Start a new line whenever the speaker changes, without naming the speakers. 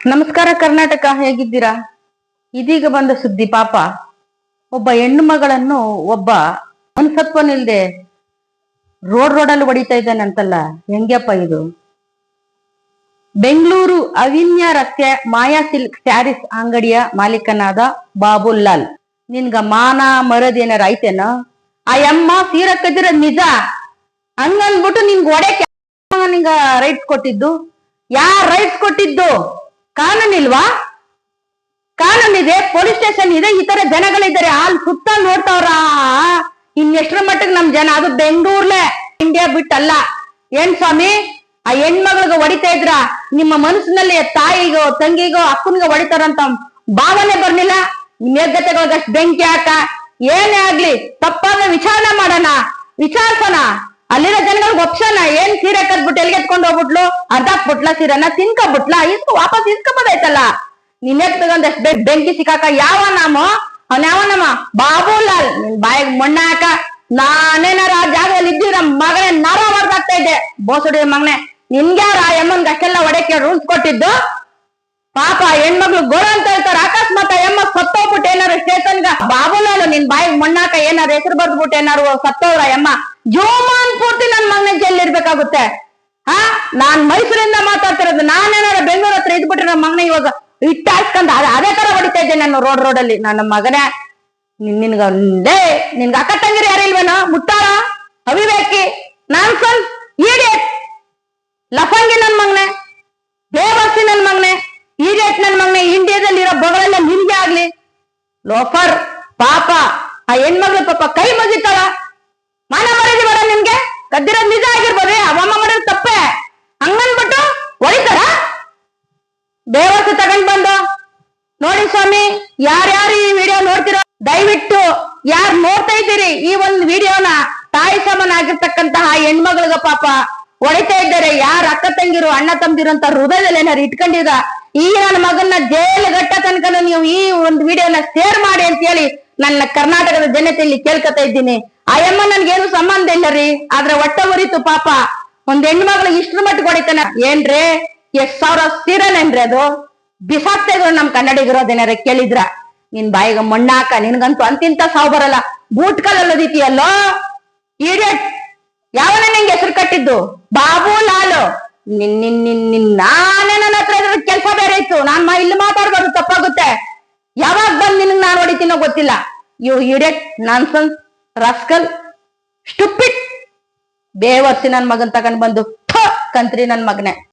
ನಮಸ್ಕಾರ ಕರ್ನಾಟಕ, ಹೇಗಿದ್ದೀರಾ? ಇದೀಗ ಬಂದ ಸುದ್ದಿ ಪಾಪ. ಒಬ್ಬ ಹೆಣ್ಣು ಮಗಳನ್ನು ಒಬ್ಬ ಮನಸತ್ವನಿಲ್ದೆ ರೋಡ್ ರೋಡಲ್ಲಿ ಹೊಡಿತಾ ಇದ್ದಾನಂತಲ್ಲ ಹೆಂಗ್ಯಪ್ಪ ಇದು? ಬೆಂಗಳೂರು ಅವಿನ್ಯ ರಸ್ತೆ, ಮಾಯಾ ಸಿಲ್ಕ್ ಸ್ಯಾರೀಸ್ ಅಂಗಡಿಯ ಮಾಲೀಕನಾದ ಬಾಬುಲಾಲ್ ನಿನ್ಗ ಮಾನ ಮರದ ಏನಾರ ಐತೇನ? ಆ ಯಮ್ಮ ಸೀರೆ ಕದಿರ ನಿಜ? ಹಂಗಂದ್ಬಿಟ್ಟು ನಿನ್ಗ ಒಡೆ ನಿಂಗ ರೈಟ್ಸ್ ಕೊಟ್ಟಿದ್ದು? ಯಾರ ರೈಟ್ಸ್ ಕೊಟ್ಟಿದ್ದು? ಕಾನೂನ್ ಇಲ್ವಾ ಕಾನೂನು ಇದೆ ಪೊಲೀಸ್ ಸ್ಟೇಷನ್ ಇದೆ, ಈ ತರ ಜನಗಳಿದ್ದಾರೆ. ಅಲ್ಲಿ ಸುತ್ತ ನೋಡ್ತಾವ್ರ? ಇನ್ನೆಷ್ಟರ ಮಟ್ಟಿಗೆ ನಮ್ ಜನ? ಅದು ಬೆಂಗಳೂರ್ಲೆ. ಇಂಡಿಯಾ ಬಿಟ್ಟಲ್ಲ. ಏನ್ ಸ್ವಾಮಿ? ಆ ಹೆಣ್ಮಗಳಿಗೆ ಹೊಡಿತಾ ಇದ್ರ? ನಿಮ್ಮ ಮನಸ್ಸಿನಲ್ಲಿ ತಾಯಿಗೋ, ತಂಗಿಗೋ, ಅಕ್ಕನಿಗೋ ಹೊಡಿತಾರಂತ ಭಾವನೆ ಬರ್ಲಿಲ್ಲ? ನಿಮ್ ಯೋಗ್ಯತೆಗಳಿಗಷ್ಟು ಬೆಂಕಿ ಹಾಕ ಏನೇ ಆಗ್ಲಿ ತಪ್ಪಾಗ ವಿಚಾರಣೆ ಮಾಡೋಣ. ವಿಚಾರಿಸೋಣ. ಅಲ್ಲಿರೋ ಜನಗಳಿಗೆ ಒಪ್ಸೋಣ. ಏನ್ ಹೋಗ್ಬಿಟ್ಲು, ಅರ್ಧ ಎತ್ಕೊಂಡು ಅರ್ಧಾಕ್ಬಿಟ್ಲ ಸೀರೆನ ತಿನ್ಕೊಬಿಟ್ಲ ಇಸ್ಕೊ ವಾಪಸ್ ಇಸ್ಕೊಬೋದಾಯ್ತಲ್ಲ. ನಿನ್ನೆ ತಗೊಂಡಷ್ಟು ಬೆ ಬೆಂಕಿ ಸಿಕ್ಕಾಕ ಯಾವ ನಾಮ? ಅವ್ನ ಯಾವ ನಮ್ಮ ಬಾಬುಲಾಲ್. ನಿನ್ ಬಾಯಿಗೆ ಮಣ್ಣ ಹಾಕ. ನಾನೇನಾರ ಆ ಜಾಗದಲ್ಲಿ ಇದ್ದೀರ ಮಗನೇ, ನರ ಹೊಡೆದಾಗ್ತಾ ಇದ್ದೆ ಬೋಸುಡಿ ಮಗನೇ ನಿನ್ಗ್ಯಾರ ಆ ಯಮ್ಮನ್ಗೆ ಅಷ್ಟೆಲ್ಲ ಒಡೆಕೆ ರೂಲ್ಸ್ ಕೊಟ್ಟಿದ್ದು? ಪಾಪ ಹೆಣ್ಮಗ್ಳು ಗೋಳ ಅಂತ ಹೇಳ್ತಾರ. ಅಕಸ್ಮಾತ್ ಎಮ್ಮ ಸತ್ತೋಗ್ಬಿಟ್ಟು ಏನಾರು ಸ್ಟೇಷನ್ಗ, ಬಾಬುಲಾಲ್, ನಿನ್ ಬಾಯಿಗೆ ಮಣ್ಣಾಕ ಏನಾರು ಹೆಸರು ಬರ್ದ್ಬಿಟ್ಟು ಏನಾರು ಸತ್ತೋದ್ರ ಎಮ್ಮ ಜೋಮಾನ್ ಪೂರ್ತಿ ನನ್ ಮಗನ ಜೈಲಿರ್ಬೇಕಾಗುತ್ತೆ. ಹಾ? ನಾನ್ ಮೈಸೂರಿಂದ ಮಾತಾಡ್ತಿರೋದು. ನಾನೇನಾರ ಬೆಂಗಳೂರು ಹತ್ರ ಇದ್ಬಿಟ್ರೆ ನಮ್ಮ ಮಗನ ಇವಾಗ ಇಟ್ಟ ಹಾಸ್ಕೊಂಡ್ ಅದೇ ಅದೇ ತರ ಹೊಡಿತಾ ಇದ್ದೆ ನಾನು ರೋಡ್ ರೋಡ್ ಅಲ್ಲಿ. ನನ್ನ ಮಗನೇ, ನಿನ್ ನಿನ್ಗ ಒಂದೇ ನಿನ್ಗ ಅಕ್ಕ ಯಾರು ಇಲ್ವೇನೋ? ಮುಟ್ಟಾರ? ಅವಿವೇಕಿ? ನಾನ್ ಸ್ವಲ್ಪ ಈಡಿಯಟ್ ಲಫಂಗಿ ನನ್ ಮಗನೇ ಬೇವರ್ಸಿ ನನ್ ಮಗನೇ ಈಡಿಯಟ್ ನನ್ ಮಗನೇ ಇಂಡಿಯಾದಲ್ಲಿ ಇರೋ ಬಗಳೆಲ್ಲ ನಿನ್ಗೆ ಆಗ್ಲಿ. ಲೋಫರ್, ಪಾಪ, ಆ ಹೆಣ್ಮಗ್ಳು ಪಾಪ ಕೈ ಮುಗಿತಾಳ. ಮಾನ ಮರ್ಯಾದೆ ಬೇಡ ನಿನ್ಗೆ. ಕದ್ದಿರೋದ್ ನಿಜ ಆಗಿರ್ಬೋದೇ. ಅವಮ್ಮ ಮಾಡೋದು ತಪ್ಪೆ ಹಂಗನ್ಬಿಟ್ಟು ಹೊಡಿತಾರ ಬೇವರ್ಸಿ ತಗೊಂಡ್ ಬಂದು. ನೋಡಿ ಸ್ವಾಮಿ, ಯಾರ್ಯಾರು ಈ ವಿಡಿಯೋ ನೋಡ್ತಿರೋ, ದಯವಿಟ್ಟು ಯಾರು ನೋಡ್ತಾ ಇದ್ದೀರಿ ಈ ಒಂದು ವಿಡಿಯೋನ ತಾಯಿ ಸಮನ್ ಆಗಿರ್ತಕ್ಕಂತಹ ಹೆಣ್ಮಗಳಿಗೆ ಪಾಪ ಹೊಡಿತಾ ಇದ್ದಾರೆ. ಯಾರ ಅಕ್ಕ ತಂಗಿರು, ಅಣ್ಣ ತಮ್ದಿರು ಅಂತ ಹೃದಯದಲ್ಲಿ ಏನಾರು ಇಟ್ಕೊಂಡಿರ, ಈ ನನ್ನ ಮಗನ್ನ ಜೈಲು ಗಟ್ಟ ತನಕ ನೀವು ಈ ಒಂದು ವಿಡಿಯೋನ ಶೇರ್ ಮಾಡಿ ಅಂತ ಹೇಳಿ ನನ್ನ ಕರ್ನಾಟಕದ ಜನತೆಯಲ್ಲಿ ಕೇಳ್ಕೊತಾ ಇದ್ದೀನಿ. ಅಯ್ಯಮ್ಮ ಯಮ್ಮ ನನ್ಗೇನು ಸಂಬಂಧ ಇಲ್ಲ ರೀ. ಆದ್ರೆ ಒಟ್ಟ ಉರಿತು ಪಾಪ. ಒಂದ್ ಹೆಣ್ಮಗಳು ಇಷ್ಟ್ರ ಮಟ್ಟಿಗೆ ಹೊಡಿತಾನ. ಏನ್ರಿ? ಎಷ್ಟ್ ಸಾವಿರ ಸೀರೆನೇನ್ರಿ ಅದು? ಬಿಸಾಕ್ತಾ ಇದ್ರು ನಮ್ ಕನ್ನಡಿಗರೋದೇನಾರ ಕೇಳಿದ್ರ, ನಿನ್ ಬಾಯಿಗೆ ಮಣ್ಣಾಕ, ನಿನ್ಗಂತೂ ಅಂತಿಂತ ಸಾವು ಬರಲ್ಲ. ಬೂಟ್ ಕಲ್ಲದಿದೆಯಲ್ಲೋ ಈಡಿಯಟ್ ಯಾವನ ನಿಂಗೆ ಹೆಸರು ಕಟ್ಟಿದ್ದು? ಬಾಬು ಲಾಲು. ನಿನ್ ನಿನ್ ನಿನ್ ನಿನ್, ನಾನೇ ನನ್ನ ಹತ್ರ ಕೆಲಸ ಬೇರೆ ಇತ್ತು. ನಾನ್ ಇಲ್ಲಿ ಮಾತಾಡ್ಬಾರ್ದು, ತಪ್ಪಾಗುತ್ತೆ. ಯಾವಾಗ ಬಂದ್ ನಿನ್ ನಾನ್ ಹೊಡಿತೀನೋ ಗೊತ್ತಿಲ್ಲ. You idiot nonsense rascal stupid ಬೇವರ್ಸಿ ನನ್ ಮಗನ್ ತಗೊಂಡ್ ಬಂದು ಕಂತ್ರಿ ನನ್ ಮಗನೇ.